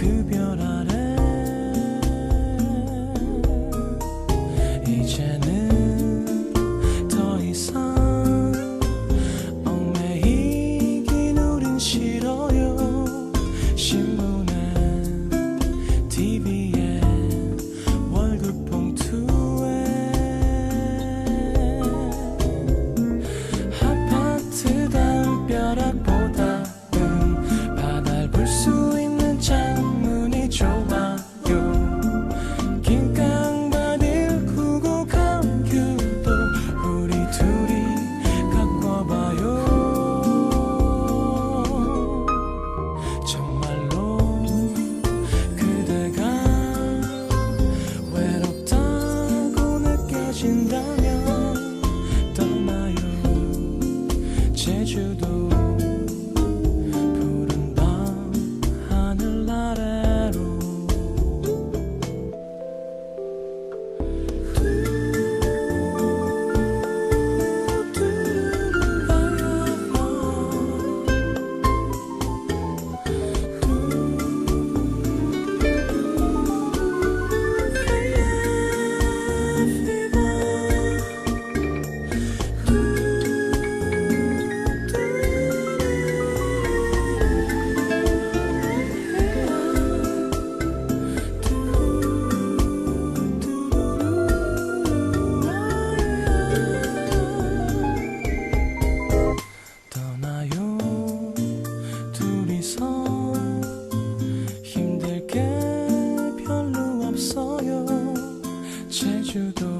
could be watching the you go.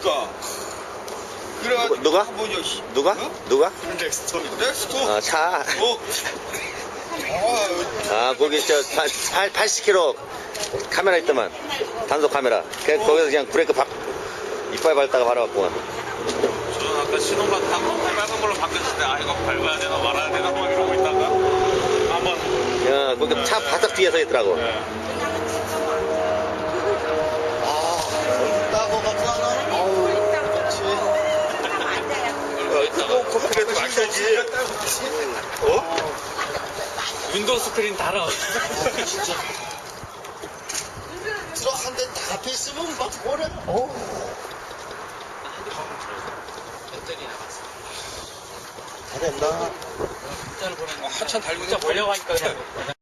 있으니까 그래가지고 누가? 누가? 뭐냐 씨. 누가? 어? 누가? 넥스토 넥스토 어, 차. 어? 아, 아, 거기 저 8, 80kg 카메라 있더만. 단속 카메라. 그, 거기서 그냥 브레이크 박, 이빨 밟다가 바로 왔구만. 저는 아까 신호가 타고 빨간 걸로 바뀌었을 때 아 이거 밟아야 되나 말아야 되나 막 이러고 있다가 한번 야, 거기 차 바짝 뒤에 서 있더라고. 따 마셔야지. 어? 윈도우 스크린 달아 진짜? 트럭 한 대딱 앞에 있으면 막 뭐래? 어? 잘했나? 한참 달고 진짜 그냥